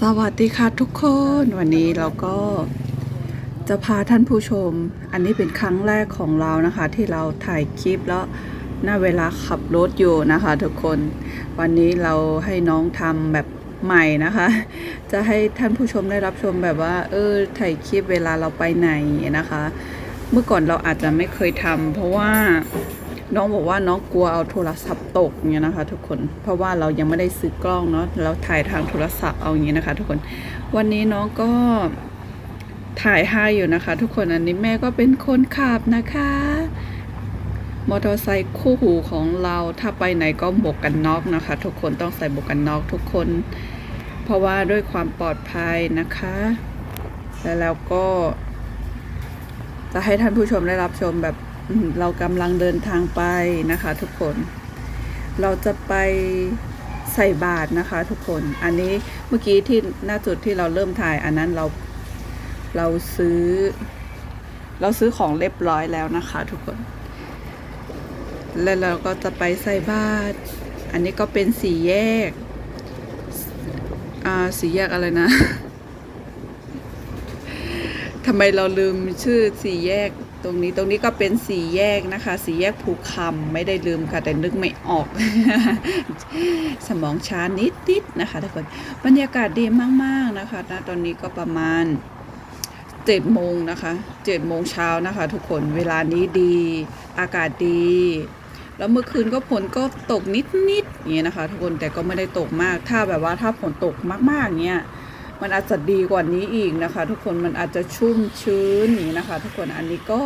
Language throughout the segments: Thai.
สวัสดีค่ะทุกคนวันนี้เราก็จะพาท่านผู้ชม อันนี้เป็นครั้งแรกของเรานะคะ ที่เราถ่ายคลิปแล้วหน้าเวลาขับรถอยู่นะคะ ทุกคน วันนี้เราให้น้องทำแบบใหม่นะคะ จะให้ท่านผู้ชมได้รับชมแบบว่า เออถ่ายคลิปเวลาเราไปไหนนะคะ เมื่อก่อนเราอาจจะไม่เคยทำเพราะว่า น้องบอกว่าน้องกลัวเอาโทรศัพท์ตกเนี่ยนะคะ ทุกคนเพราะว่าเรายังไม่ได้ซื้อกล้องเนาะเราถ่ายทางโทรศัพท์เอาอย่างนี้นะคะ ทุกคนวันนี้น้องก็ถ่ายให้อยู่นะคะ ทุกคนอันนี้แม่ก็เป็นคนขับนะคะมอเตอร์ไซค์คู่หูของเราถ้าไปไหนก็หมวกกันน็อกนะคะ ทุกคนต้องใส่หมวกกันน็อกทุกคน เพราะว่าด้วยความปลอดภัยนะคะ แล้วเราก็จะให้ท่านผู้ชมได้รับชมแบบ เรากำลังเดินทางไปนะคะ ทุกคน เราจะไปใส่บาตรนะคะ ทุกคน อันนี้เมื่อกี้ที่หน้าจุดที่เราเริ่มถ่ายอันนั้นเราเราซื้อ เราซื้อของเรียบร้อยแล้วนะคะ ทุกคน แล้วเราก็จะไปใส่บาตร อันนี้ก็เป็นสี่แยก อ่าสี่แยกอะไรนะทำไมเราลืมชื่อสี่แยก ตรงนี้ตรงนี้ก็เป็นสี่แยกนะคะ สี่แยกภูคำไม่ได้ลืมค่ะแต่นึกไม่ออก สมองช้านิดนิดนะคะทุกคนบรรยากาศดีมากๆนะคะณตอนนี้ก็ประมาณเจ็ดโมงนะคะเจ็ดโมงเช้านะคะ ทุกคนเวลานี้ดี อากาศดี แล้วเมื่อคืนก็ฝนก็ตกนิดนิดๆอย่างเงี้ยนะคะ ทุกคนแต่ก็ไม่ได้ตกมาก ถ้าแบบว่าถ้าฝนตกมากๆเงี้ย มันอาจจะดีกว่านี้อีกนะคะ ทุกคนมันอาจจะชุ่มชื้นนี้นะคะ ทุกคนอันนี้ก็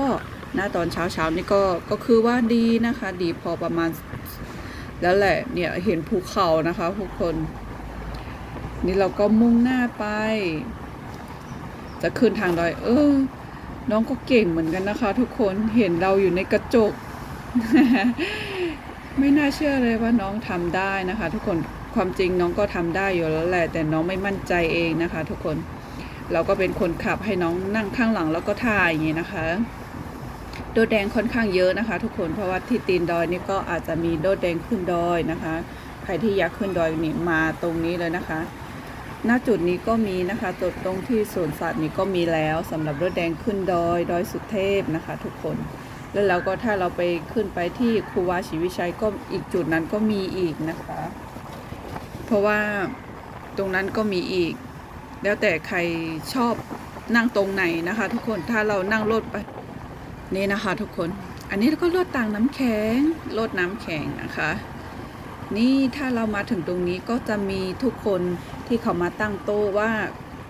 หน้าตอนเช้าเช้านี่ก็ก็คือว่าดีนะคะ ดีพอประมาณ แล้วแหละเนี่ยเห็นภูเขานะคะ ทุกคน นี่เราก็มุ่งหน้าไป จะขึ้นทางดอย เออ น้องก็เก่งเหมือนกันนะคะ ทุกคนเห็นเราอยู่ในกระจกไม่น่าเชื่อเลยว่าน้องทำได้นะคะ ทุกคน ความจริงน้องก็ทำได้อยู่แล้วแหละ แต่น้องไม่มั่นใจเองนะคะ ทุกคน เราก็เป็นคนขับให้น้องนั่งข้างหลังแล้วก็ถ่ายอย่างนี้นะคะ โดดแดงค่อนข้างเยอะนะคะ ทุกคน เพราะว่าที่ตีนดอยนี่ก็อาจจะมีโดดแดงขึ้นดอยนะคะ ใครที่อยากขึ้นดอยนี่มาตรงนี้เลยนะคะหน้าจุดนี้ก็มีนะคะจุดตรงที่สวนสัตว์นี่ก็มีแล้วสำหรับรถแดงขึ้นดอย ดอยสุเทพนะคะ ทุกคนแล้วเราก็ถ้าเราไปขึ้นไปที่ครูวาศรีวิชัยก็อีกจุดนั้นก็มีอีกนะคะ เพราะว่าตรงนั้นก็มีอีก แล้วแต่ใครชอบนั่งตรงไหนนะคะ ทุกคนถ้าเรานั่งรถไปนี่นะคะ ทุกคน อันนี้ก็รถต่างน้ำแข็งรถน้ำแข็งนะคะ นี่ถ้าเรามาถึงตรงนี้ก็จะมีทุกคนที่เขามาตั้งโต๊ะว่า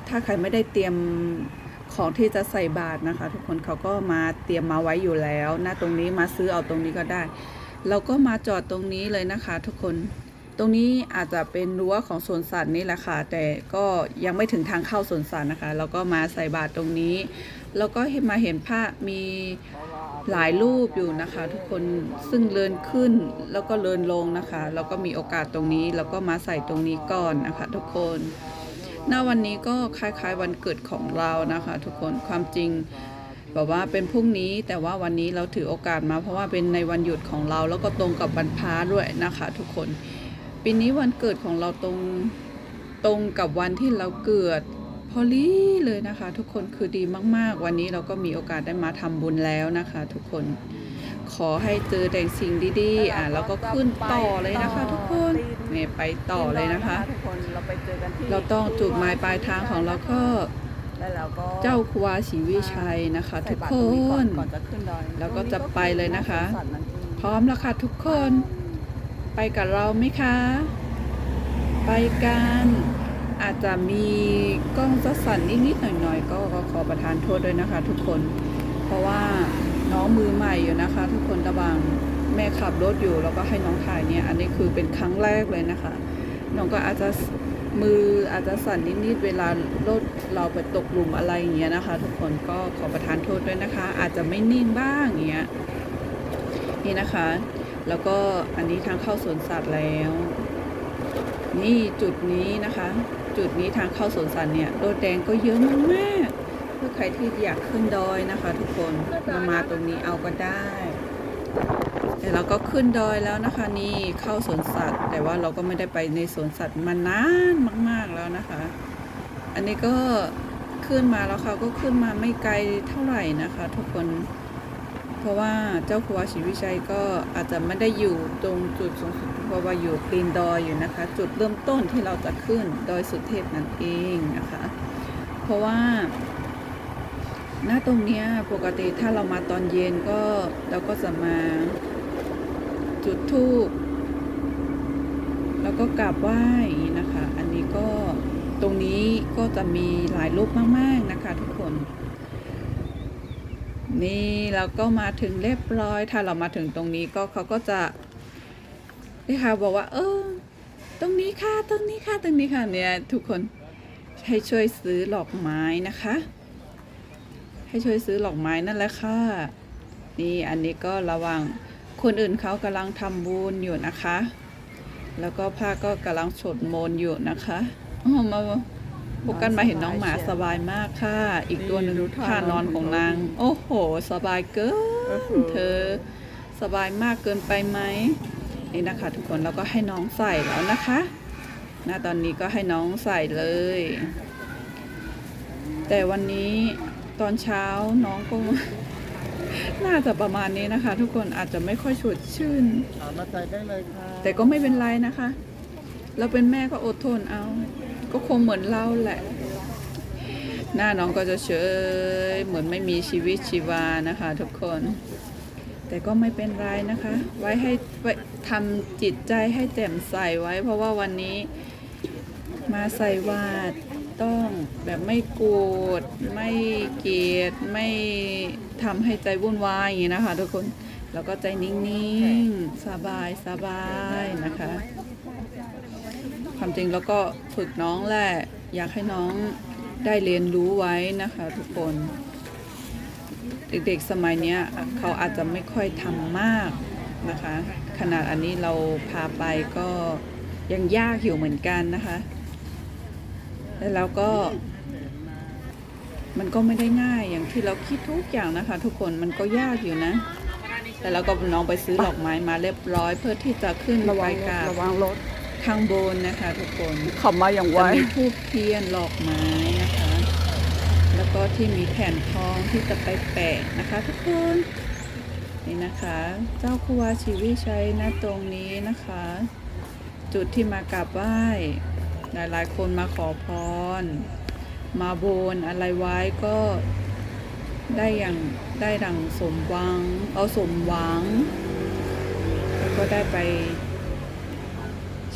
ถ้าใครไม่ได้เตรียมของที่จะใส่บาตรนะคะ ทุกคนเขาก็มาเตรียมมาไว้อยู่แล้วหน้าตรงนี้มาซื้อเอาตรงนี้ก็ได้ เราก็มาจอดตรงนี้เลยนะคะ ทุกคน ตรงนี้อาจจะเป็นรั้วของสวนสัตว์นี่แหละค่ะ แต่ก็ยังไม่ถึงทางเข้าสวนสัตว์นะคะเราก็มาใส่บาตรตรงนี้ แล้วก็เห็นมาเห็นพระมีหลายรูปอยู่นะคะ ทุกคนซึ่งเลินขึ้นแล้วก็เลินลงนะคะ แล้วก็มีโอกาสตรงนี้ แล้วก็มาใส่ตรงนี้ก่อนนะคะ ทุกคนหน้าวันนี้ก็คล้ายๆวันเกิดของเรานะคะ ทุกคนความจริงแบบว่าเป็นพรุ่งนี้แต่ว่าวันนี้เราถือโอกาสมาเพราะว่าเป็นในวันหยุดของเราแล้วก็ตรงกับวันพระด้วยนะคะ ทุกคน ปีนี้วันเกิดของเราตรงตรงกับวันที่เราเกิดพอลีเลยนะคะ ทุกคนคือดีมาก ๆ วันนี้เราก็มีโอกาสได้มาทำบุญแล้วนะคะ ทุกคนขอให้เจอแต่สิ่งดีๆอะแล้วก็ขึ้นต่อเลยนะคะ ทุกคนเนี่ยไปต่อเลยนะคะ เราต้องจุดหมายปลายทางของเราก็เจ้าครูวาศรีวิชัยนะคะ ทุกคตรตรงก่อนนก่อนจะขึ้นดอยแล้วก็จะไปเลยนะคะ พร้อมแล้วค่ะทุกคน ไปกับเราไหมคะ ไปกันอาจจะมีกล้องจะสั่นนิดๆหน่อยๆก็ก็ขอประทานโทษด้วยนะคะ ทุกคน เพราะว่าน้องมือใหม่อยู่นะคะ ทุกคนระบังแม่ขับรถอยู่แล้วก็ให้น้องถ่ายเนี่ย อันนี้คือเป็นครั้งแรกเลยนะคะ น้องก็อาจจะมืออาจจะสั่นนิดๆเวลารถเราไปตกหลุมอะไรอย่างเงี้ยนะคะ ทุกคนก็ขอประทานโทษด้วยนะคะ อาจจะไม่นิ่งบ้างอย่างเงี้ยนี่นะคะ แล้วก็อันนี้ทางเข้าสวนสัตว์แล้ว นี่จุดนี้นะคะ จุดนี้ทางเข้าสวนสัตว์เนี่ยโดดแดงก็เยอะมากๆเพื่อใครที่อยากขึ้นดอยนะคะ ทุกคนมามาตรงนี้เอาก็ได้แต่เราก็ขึ้นดอยแล้วนะคะ นี่เข้าสวนสัตว์ แต่ว่าเราก็ไม่ได้ไปในสวนสัตว์มานานมาก ๆแล้วนะคะ อันนี้ก็ขึ้นมาแล้วค่ะก็ขึ้นมาไม่ไกลเท่าไหร่นะคะ ทุกคน ราะว่าเจ้าครัวศรีวิชัยก็อาจจะไม่ได้อยู่ตรงจุดสูงสุดเพราะว่าอยู่ตีนดอยอยู่นะคะ จุดเริ่มต้นที่เราจะขึ้นดอยสุเทพนั่นเองนะคะ เพราะว่าหน้าตรงเนี้ยปกติถ้าเรามาตอนเย็นก็เราก็จะมาจุดธูปแล้วก็กราบไหว้อย่างนี้นะคะ อันนี้ก็ตรงนี้ก็จะมีหลายรูปมาก ๆ นะคะทุกคน นี่เราก็มาถึงเรียบร้อย ถ้าเรามาถึงตรงนี้ก็เขาก็จะนี่ค่ะบอกว่า เออ ตรงนี้ค่ะ ตรงนี้ค่ะ ตรงนี้ค่ะ เนี่ยทุกคนให้ช่วยซื้อดอกไม้นะคะ ให้ช่วยซื้อดอกไม้นั่นแหละค่ะ นี่อันนี้ก็ระวังคนอื่นเขากำลังทำบุญอยู่นะคะ แล้วก็ผ้าก็กำลังสวดมนต์อยู่นะคะอ๋อมา พวกกันมาเห็นน้องหมาสบายมากค่ะ อีกตัวหนึ่งท่านอนของนาง โอ้โห สบายเกิน เธอ สบายมากเกินไปไหมนี่นะคะ ทุกคนเราก็ให้น้องใส่แล้วนะคะณตอนนี้ก็ให้น้องใส่เลย แต่วันนี้ตอนเช้าน้องก็น่าจะประมาณนี้นะคะ ทุกคนอาจจะไม่ค่อยสดชื่นเอามาใส่ได้เลยค่ะแต่ก็ไม่เป็นไรนะคะ เราเป็นแม่ก็อดทนเอา ก็คงเหมือนเราแหละ หน้าน้องก็จะเฉยเหมือนไม่มีชีวิตชีวานะคะทุกคน แต่ก็ไม่เป็นไรนะคะ ไว้ให้ไว้ทำจิตใจให้แจ่มใสไว้ เพราะว่าวันนี้มาใส่วาดต้องแบบไม่โกรธไม่เกลียดไม่ทำให้ใจวุ่นวายอย่างนี้นะคะทุกคน แล้วก็ใจนิ่งๆ สบายสบายนะคะ ความจริงแล้วก็ฝึกน้องแหละ อยากให้น้องได้เรียนรู้ไว้นะคะทุกคน เด็กๆสมัยเนี้ยเขาอาจจะไม่ค่อยทำมากนะคะ ขนาดอันนี้เราพาไปก็ยังยากอยู่เหมือนกันนะคะ แล้วเราก็มันก็ไม่ได้ง่ายอย่างที่เราคิดทุกอย่างนะคะ ทุกคนมันก็ยากอยู่นะ แต่เราก็น้องไปซื้อดอกไม้มาเรียบร้อยเพื่อที่จะขึ้นระไปวังกราบระวังรถข้างบนนะคะ ทุกคนขับมาอย่างไวจะมีทูบเทียนดอกไม้นะคะ แล้วก็ที่มีแผ่นทองที่จะไปแปะนะคะ ทุกคนนี่นะคะ เจ้าครูวาชีวิชัยนะตรงนี้นะคะ จุดที่มากราบไหว้หลายๆคนมาขอพร มาบนอะไรไว้ก็ได้อย่าง ได้ดังสมหวัง เอาสมหวัง แล้วก็ได้ไป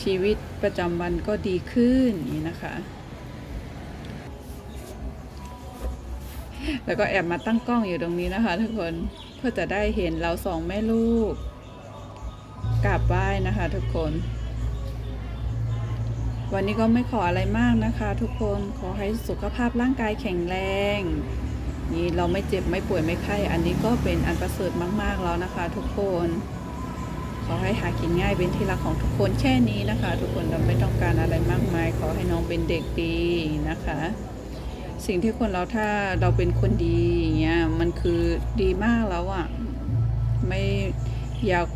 ชีวิตประจำวันก็ดีขึ้นนี้นะคะ แล้วก็แอบมาตั้งกล้องอยู่ตรงนี้นะคะทุกคนเพื่อจะได้เห็นเราสองแม่ลูกกราบไหว้นะคะทุกคน วันนี้ก็ไม่ขออะไรมากนะคะ ทุกคนขอให้สุขภาพร่างกายแข็งแรง นี่เราไม่เจ็บไม่ป่วยไม่ไข้อันนี้ก็เป็นอันประเสริฐมาก ๆแล้วนะคะ ทุกคนขอให้หากินง่ายเป็นที่รักของทุกคนแค่นี้นะคะ ทุกคนเราไม่ต้องการอะไรมากมาย ขอให้น้องเป็นเด็กดีนะคะ สิ่งที่คนเราถ้าเราเป็นคนดีอย่างเงี้ยมันคือดีมากแล้วอะ่ะไม่อยาก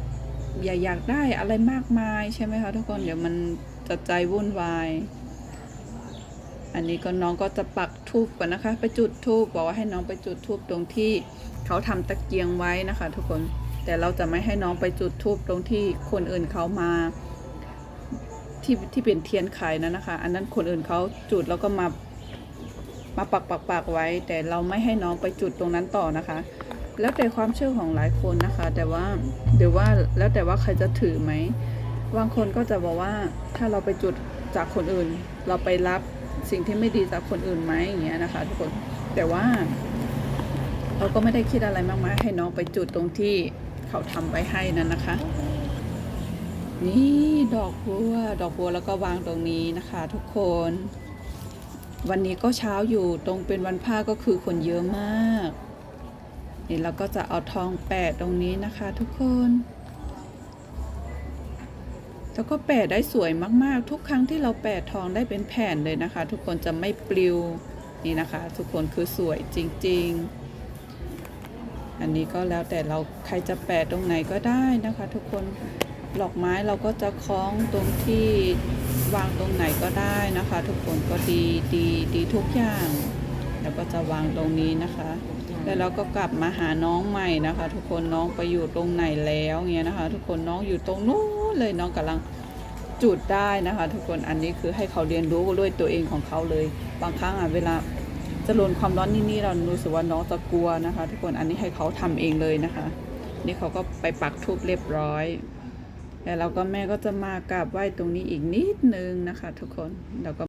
อย่าอยากได้อะไรมากมายใช่ไหมคะทุกคนเดี๋ยวมันจะใจวุ่นวาย อันนี้ก็น้องก็จะปักทูบก่อนนะคะ ไปจุดทูบบอกว่าให้น้องไปจุดทูบตรงที่เขาทำตะเกียงไว้นะคะ ทุกคนแต่เราจะไม่ให้น้องไปจุดทูบตรงที่คนอื่นเขามาที่ที่เป็นเทียนไขนั้นนะคะ อันนั้นคนอื่นเขาจุดแล้วก็มามาปักปักปักไว้ แต่เราไม่ให้น้องไปจุดตรงนั้นต่อนะคะ แล้วแต่ความเชื่อของหลายคนนะคะ แต่ว่าเดี๋ยวว่าแล้วแต่ว่าใครจะถือไหมบางคนก็จะบอกว่าถ้าเราไปจุดจากคนอื่น เราไปรับ สิ่งที่ไม่ดีจากคนอื่นไหมอย่างเงี้ยนะคะ ทุกคนแต่ว่า เราก็ไม่ได้คิดอะไรมากมายให้น้องไปจุดตรงที่เขาทำไว้ให้นั่นนะคะ นี่ดอกบัวดอกบัวแล้วก็วางตรงนี้นะคะ ทุกคน วันนี้ก็เช้าอยู่ตรงเป็นวันพระก็คือคนเยอะมากนี่เราก็จะเอาทองแปะตรงนี้นะคะ ทุกคน แล้วก็แปะได้สวยมากๆ ทุกครั้งที่เราแปะทองได้เป็นแผ่นเลยนะคะ ทุกคนจะไม่ปลิวนี่นะคะ ทุกคนคือสวยจริง ๆ อันนี้ก็แล้วแต่เราใครจะแปะตรงไหนก็ได้นะคะ ทุกคนดอกไม้เราก็จะคล้องตรงที่วางตรงไหนก็ได้นะคะ ทุกคนก็ดีดีดีทุกอย่าง แล้วก็จะวางตรงนี้นะคะ แล้วเราก็กลับมาหาน้องใหม่นะคะ ทุกคนน้องไปอยู่ตรงไหนแล้วเงี้ยนะคะ ทุกคนน้องอยู่ตรงนู้น เลยน้องกำลังจุดได้นะคะ ทุกคนอันนี้คือให้เขาเรียนรู้ด้วยตัวเองของเขาเลย บางครั้งอะเวลาจะโดนความร้อนนี่ๆเรารู้สึกว่าน้องจะกลัวนะคะ ทุกคนอันนี้ให้เขาทำเองเลยนะคะ นี่เขาก็ไปปักทูบเรียบร้อยแล้วเราก็แม่ก็จะมากราบไหว้ตรงนี้อีกนิดนึงนะคะ ทุกคนเราก็